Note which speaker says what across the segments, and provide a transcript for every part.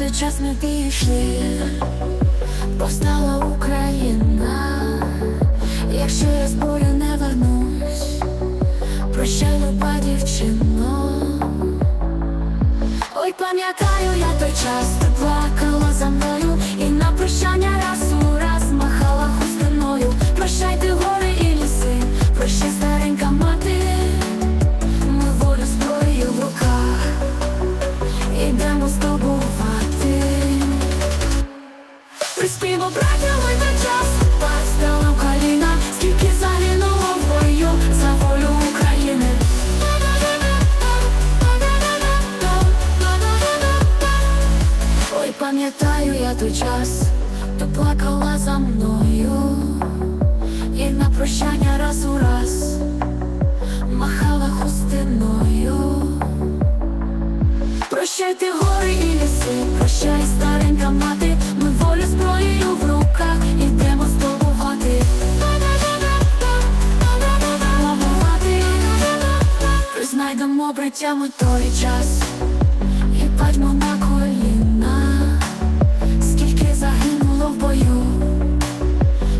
Speaker 1: той час ми пішли, повстала Україна, якщо я з бою не вернусь, прощай, люба дівчино. Ой, пам'ятаю я той час, ти Приспіво браття ми той час, постала коліна Скільки загинуло в бою за волю України. Ой, пам'ятаю я той час, то плакала за мною. І на прощання раз у раз махала хустиною. Прощайте гори і ліси, прощай, старенька Знайдемо браттями той час. І падьмо на коліна, скільки загинуло в бою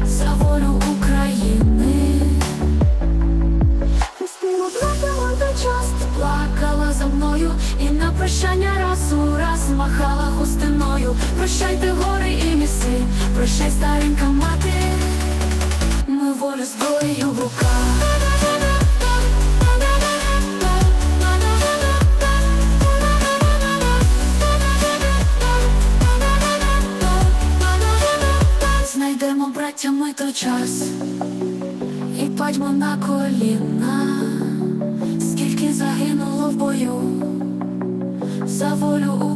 Speaker 1: за волю України. Співу плакала той час, плакала за мною І на прощання раз у раз махала хустиною. Прощайте гори і ліси, прощай старенька мати Знайдемо браттями той час і падьмо на коліна, скільки загинуло в бою за волю